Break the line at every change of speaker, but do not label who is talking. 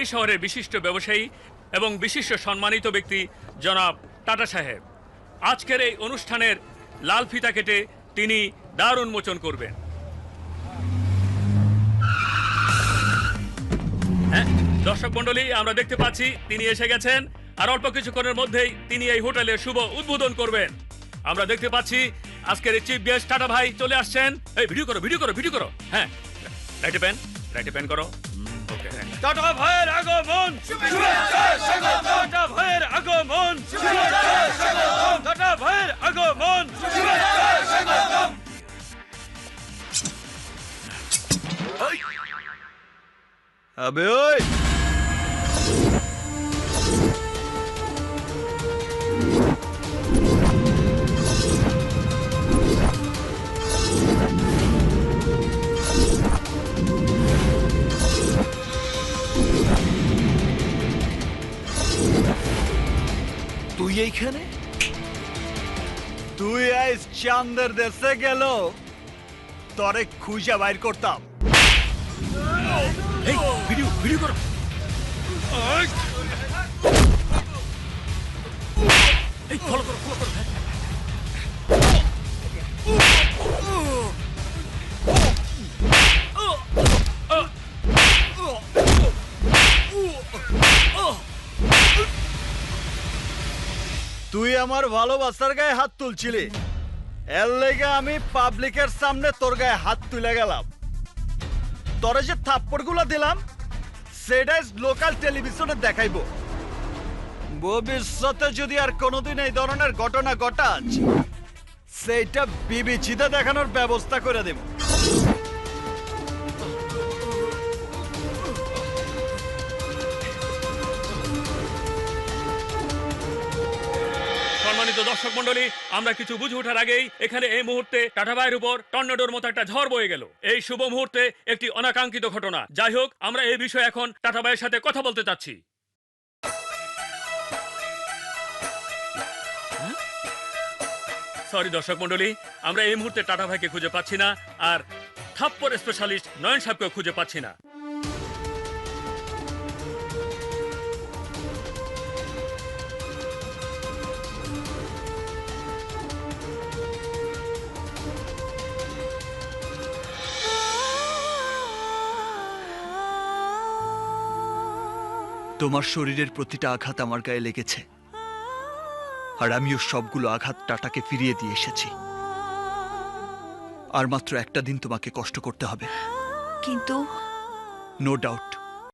এই শহরের বিশিষ্ট ব্যবসায়ী এবং বিশিষ্ট সম্মানিত ব্যক্তি জনাব টাটা সাহেব। আজকের এই অনুষ্ঠানের লাল ফিতা কেটে তিনি দ্বার উন্মোচন করবেন। হ্যাঁ দর্শক মন্ডলী আমরা দেখতে পাচ্ছি তিনি এসে গেছেন আর অল্প কিছুক্ষণের মধ্যেই তিনি এই হোটেলের শুভ উদ্বোধন করবেন। আমরা দেখতে পাচ্ছি আজকের এই চিফ গেস্ট টাটা ভাই চলে আসছেন। এই ভিডিও করো ভিডিও করো ভিডিও করো। হ্যাঁ রাইটে পেন রাইটে পেন করো।
টাটা ভাইয়ের আগমন টাটা ভাইয়ের আগমন টাটা ভাইয়ের আগমন আবে ওই তুই এইখানে? তুই আইস চান্দের দেশে গেল। তরে খুঁজে বাইর করতাম।
এই, ভিডিও ভিডিও করো। এই, ফলো করো ফলো করো হ্যাঁ।
তুই আমার ভালোবাসার গায়ে হাত তুলছিলি। এর লেগে আমি পাবলিকের সামনে তোর গায়ে হাত তুলে গেলাম। তোরে যে থাপ্পড়গুলো দিলাম সেটাই লোকাল টেলিভিশনে দেখাইবো। ভবিষ্যতে যদি আর কোনোদিন এই ধরনের ঘটনা ঘটাস, সেইটা বিবেচিতে দেখানোর ব্যবস্থা করে দেব।
সম্মানিত দর্শক মন্ডলী আমরা কিছু বুঝে ওঠার আগেই এখানে এই মুহূর্তে টাটা ভাইয়ের উপর টর্নেডোর মতো একটা ঝড় বয়ে গেল। এই শুভ মুহূর্তে একটি অনাকাঙ্ক্ষিত ঘটনা। যাই হোক, আমরা এই বিষয়ে এখন টাটা ভাইয়ের সাথে কথা বলতে চাচ্ছি। সরি দর্শক মন্ডলী আমরা এই মুহূর্তে টাটা ভাইকে খুঁজে পাচ্ছি না, আর থাপ্পর স্পেশালিস্ট নয়ন সাহেবকেও খুঁজে পাচ্ছি না।
তোমার শরীরের প্রতিটা আঘাত আমার গায়ে লেগেছে। আর আমিও সবগুলো আঘাত টাটাকে ফিরিয়ে দিয়ে এসেছি। আর মাত্র একটা দিন তোমাকে কষ্ট করতে হবে।
কিন্তু
নো ডাউট